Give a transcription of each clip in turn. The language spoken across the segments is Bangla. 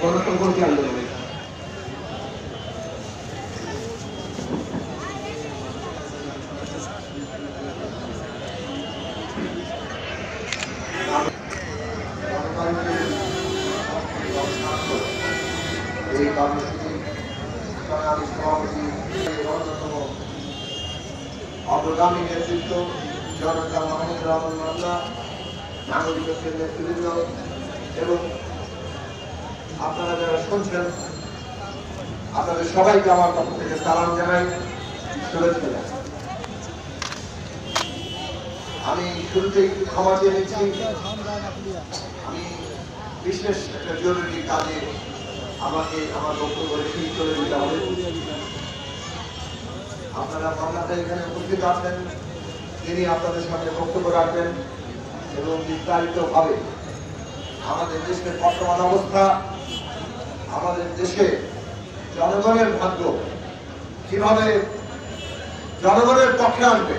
গণসংহতি আন্দোলনে অগ্রগামী নেতৃত্ব জনতা মাহমুদ রহমান মান্না নাগরিক ঐক্যের নেতৃবৃন্দ এবং আপনারা যারা শুনছেন, আপনাদের সবাইকে আমার পক্ষ থেকে সালাম জানাই। শুভেচ্ছা আমি শুরুতে একটু ক্ষমা চেয়ে নিচ্ছি। আমি বিশেষ একটা জরুরি কাজে আমাকে, আমার বক্তব্য রেখে চলে যেতে হবে। আপনারা মামলাতে এখানে উপস্থিত আছেন, তিনি আপনাদের সামনে বক্তব্য রাখবেন এবং বিস্তারিতভাবে আমাদের দেশের বর্তমান অবস্থা আমাদের দেশে জনগণের ভাগ্য কীভাবে জনগণের পক্ষে আসবে,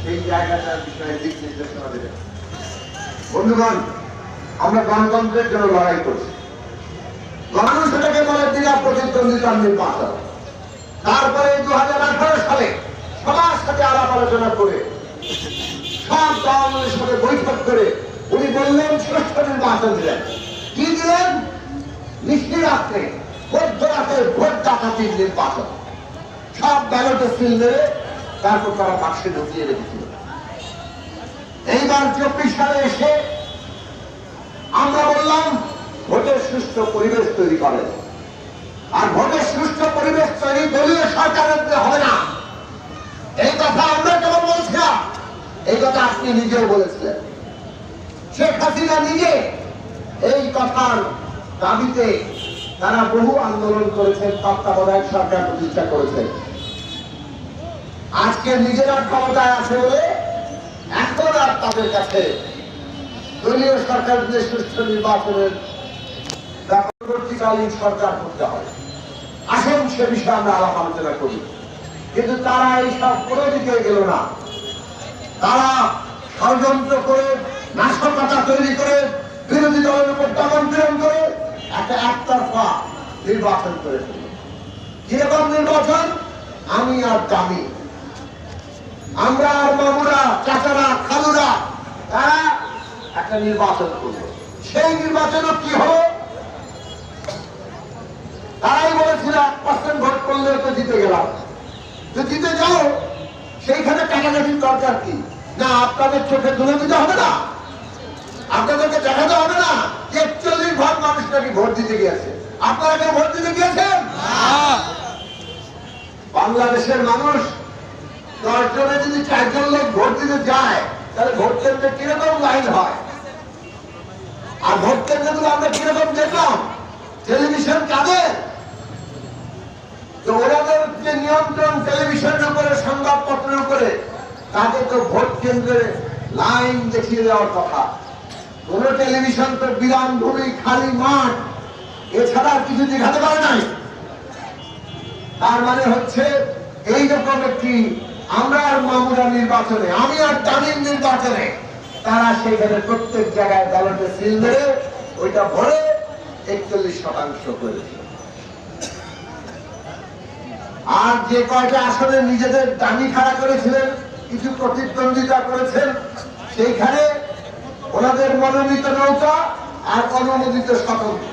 সেই জায়গাটার বিষয়ে দিক নির্দেশনা দেবেন বন্ধুগণ, আমরা গণতন্ত্রের জন্য লড়াই করছি। মানুষ এটাকে বলে বিরাট প্রতিদ্বন্দ্বিতার নির্বাচন। তারপরে দু হাজার আঠারো সালে সবার সাথে আলাপ আলোচনা করে, সব দলের সাথে বৈঠক করে উনি বললেন, শ্রেষ্ঠ নির্বাচন দিলেন। কি দিলেন? মিষ্টি রাত্রে মধ্যরাতে ভোট ডাকাতির নির্বাচন। সব ব্যালটে সিল মেরে তারপর তারা বাক্সে ঢুকিয়ে রেখেছিল। এইবার চব্বিশ সালে এসে আমরা বললাম, ভোটের সুষ্ঠু পরিবেশ তৈরি করেন আর ভোটের সুষ্ঠু পরিবেশ তৈরি দলীয় সরকারের হবে না। এই কথা আমরা কেমন বলছিলাম? এই কথা আপনি নিজেও বলেছিলেন। শেখ হাসিনা নিজে এই কথার দাবিতে তারা বহু আন্দোলন করেছেন তত্ত্বাবধায়ক সরকার প্রতিষ্ঠা করেছেন আজকে নিজেরা ক্ষমতায় আছে বলে এখন আর তাদের কাছে দলীয় সরকার যে সুষ্ঠু নির্বাচনের পরবর্তীকালীন সরকার করতে হবে। আসুন সে বিষয়ে আমরা আলাপ আলোচনা করি। কিন্তু তারা এইসব করে দিকে গেল না। তারা ষড়যন্ত্র করে, নাশকতা তৈরি করে, বিরোধী দলের উপর দমন পীড়ন করে একটা একতরফা নির্বাচন করে কীরকম নির্বাচন? আমি আর দামি। আমরা আর মামুরা, চাচারা, খালুরা তারা একটা নির্বাচন করল সেই নির্বাচনও কি হলো? তারাই বলেছিল, এক পার্সেন্ট ভোট করলে তো জিতে গেলাম। তো জিতে যাও। সেইখানে কাটাকাটির দরকার কি? না, আপনাদের চোখে তুলে দিতে হবে না। আপনাদেরকে দেখাতে হবে না একচল্লিশ ভাগ মানুষ গিয়েছে আপনারা কেউ গিয়েছেন বাংলাদেশের মানুষ দশ জনে যদি চারজন লোক ভোট দিতে যায়, তাহলে ভোট কেন্দ্রে কীরকম লাইন হয়? আর ভোট কেন্দ্রগুলো আমরা কীরকম দেখলাম? টেলিভিশন কাদের? তো ওনাদের যে নিয়ন্ত্রণ টেলিভিশনের উপরে, সংবাদপত্রের উপরে, তাদের তো ভোট কেন্দ্রে লাইন দেখিয়ে দেওয়ার কথা। কোন টেলিভিশন তো বিরাম ভূমি খালি মাঠ এছাড়া কিছু দেখাতে পারে নাই। তার মানে হচ্ছে, এই রকম একটি আমরা আর মামুরা নির্বাচনে, আমি আর তামিম নির্বাচনে, তারা সেখানে প্রত্যেক জায়গায় ব্যালটে সিল মেরে, ওইটা ভরে একচল্লিশ শতাংশ করেছে আর যে কয়টা আসলে নিজেদের দামি খাড়া করেছিলেন, কিছু প্রতিদ্বন্দ্বিতা করেছেন, সেইখানে ওনাদের মনোনীত নৌকা আর অনুমোদিত স্বতন্ত্র।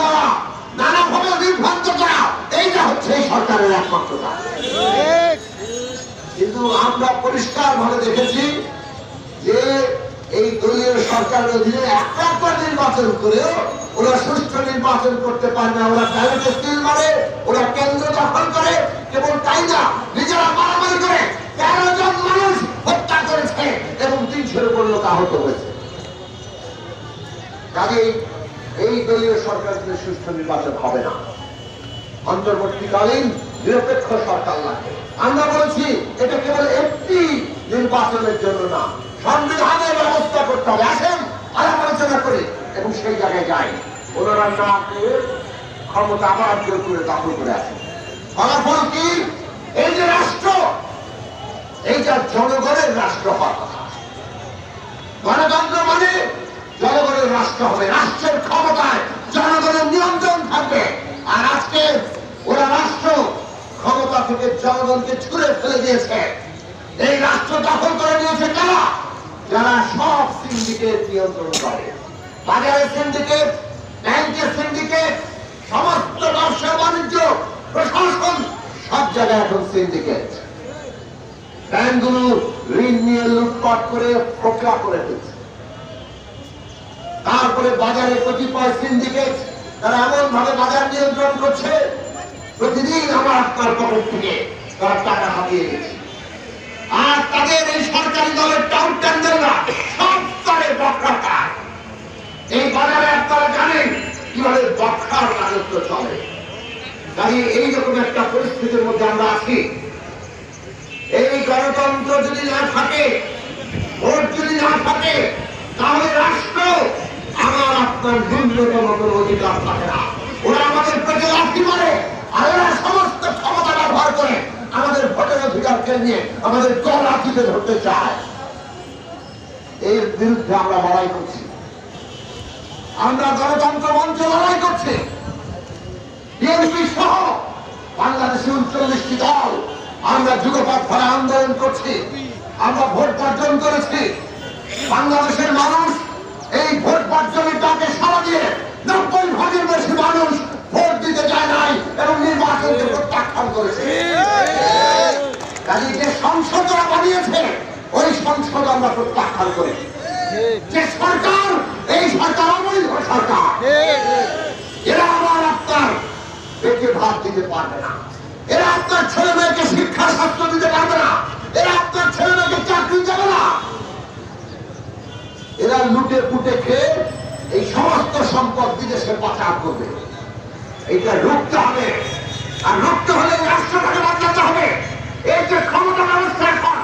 হচ্ছে সরকারের একমাত্র কাজ। কিন্তু আমরা পরিষ্কার ভাবে দেখেছি যে এই দলীয় সরকারের অধীনে একটা নির্বাচন করেও ওরা সুষ্ঠু নির্বাচন করতে পারে না। ওরা ব্যালটে সিল মারে ওরা কেন্দ্র দখল করে, কেবল তাই না, নিজেরা মারামারি করে তেরো জন মানুষ হত্যা করেছে এবং তিনশোর উপর লোক আহত হয়েছে। কাজেই এই দলীয় সরকার দিয়ে সুষ্ঠু নির্বাচন হবে না। অন্তর্বর্তীকালীন নিরপেক্ষ সরকার লাগবে। আমরা বলছি, এটা কেবল একটি নির্বাচনের জন্য না, সংবিধানের ব্যবস্থা করতে হবে। আসেন, আলাপ আলোচনা করি, এবং সেই জায়গায় যাই। ওনারা না ক্ষমতা আবার জোর করে দখল করে আছে ফলাফল কি? এই যে রাষ্ট্র, এইটা জনগণের রাষ্ট্র কথা। গণতন্ত্র মানে জনগণের রাষ্ট্র হবে, রাষ্ট্রের থাকবে আর আজকে ওরা রাষ্ট্র ক্ষমতা থেকে জনগণকে ছুড়ে ফেলে দিয়েছে। এই রাষ্ট্র দখল করে নিয়েছে কারা? যারা সব সিন্ডিকেট নিয়ন্ত্রণ করে। বাজারের সিন্ডিকেট ব্যাংকের সিন্ডিকেট সমস্ত ব্যবসা, বাণিজ্য, প্রশাসন, সব জায়গায় এখন সিন্ডিকেট ব্যাংকগুলো ঋণ নিয়ে লুটপাট করে ফোকলা করে ফেলছে। তারপরে বাজারে কতিপয় সিন্ডিকেট তারা এমন ভাবে বাজার নিয়ন্ত্রণ করছে, প্রতিদিন আমার আপনার পকেট থেকে তারা টাকা হাতিয়ে গেছে আর তাদের এই সরকারি দলের টাউন টেন্ডাররা সব স্তরে বকরা খায়। এই বাজারে আপনারা জানেন কীভাবে বকরার রাজত্ব চলে। তাই এইরকম একটা পরিস্থিতির মধ্যে আমরা আছি। এই গণতন্ত্র যদি না থাকে, ভোট যদি না থাকে, তাহলে রাষ্ট্র আমার আপনার অধিকার থাকে না। ওরা আমাদের পেটে আর ওরা সমস্ত ক্ষমতা ব্যবহার করে আমাদের ভোটের অধিকারকে নিয়ে আমাদের ধরতে চায়। এর বিরুদ্ধে আমরা লড়াই করছি। আমরা গণতন্ত্র মঞ্চে লড়াই করছি। বিএনপি সহ বাংলাদেশে উনচল্লিশটি দল, আমরা যুগপথ ধরে আন্দোলন করছি, আমরা ভোট বর্জন করেছি। বাংলাদেশের মানুষ এই ভোট বর্জনের ডাকে সারা দিয়ে নব্বই ভাগের বেশি মানুষ ভোট দিতে যায় নাই এবং নির্বাচনকে প্রত্যাখ্যান করেছে। যে সংসদ বানিয়েছে, ওই সংসদ আমরা প্রত্যাখ্যান করি। যে সরকার, এই সরকার অবৈধ সরকার। এরা আমার আপনার পেটে ভাত দিতে পারবে না। এরা আপনার ছেলে মেয়েকে শিক্ষা শাস্ত্র দিতে পারবে করবে। এইটা রুখতে হবে। আর রুখতে হলে রাষ্ট্রটাকে বদলাতে হবে। এই যে ক্ষমতা ব্যবস্থা এখন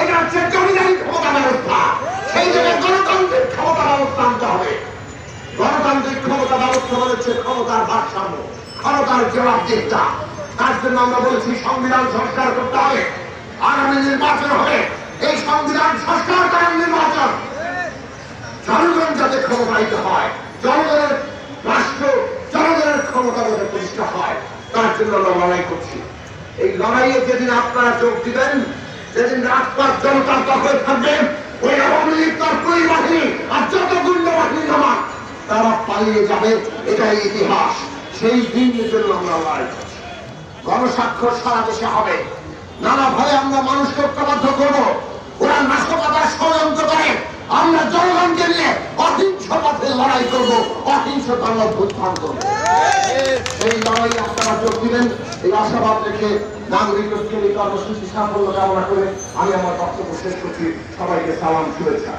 এটা হচ্ছে জমিদারি ক্ষমতা ব্যবস্থা, সেই জায়গায় গণতান্ত্রিক ক্ষমতা ব্যবস্থা আনতে হবে। গণতান্ত্রিক ক্ষমতা ব্যবস্থা মানে হচ্ছে ক্ষমতার ভারসাম্য, ক্ষমতার জবাবদিহিতা তার জন্য আমরা বলেছি সংবিধান সংস্কার করতে হবে। আগামী নির্বাচন হবে। এই সংবিধান সংস্কার করার নির্বাচন। জনগণ যাতে ক্ষমতায়িত হয়, জনগণের ক্ষমতা যাতে প্রতিষ্ঠা হয়, তার জন্য আমরা লড়াই করছি। এই লড়াইয়ে যেদিন আপনারা যোগ দিবেন যেদিন রাজপথ জনতার দখলে থাকবে। ওই আওয়ামী লীগ তার দুই বাহিনী আর যত গুন্ড বাহিনী জমা, তারা পালিয়ে যাবে, এটাই ইতিহাস। সেই দিনের জন্য আমরা লড়াই গণস্বাক্ষর সারা দেশে হবে। নানা ভয়ে আমরা মানুষকে ঐক্যবদ্ধ করব। ওরা নাশকতার ষড়যন্ত্র করে। আমরা জনগণকে নিয়ে অহিংস পথে লড়াই করব অহিংস আমরা উত্থান করব। যোগ এই আশাবাদ রেখে নাগরিক ঐক্যের এই কর্মসূচি সাফল্য কামনা করে আমি আমার বক্তব্য শেষ করছি। সবাইকে সালাম, শুভেচ্ছা।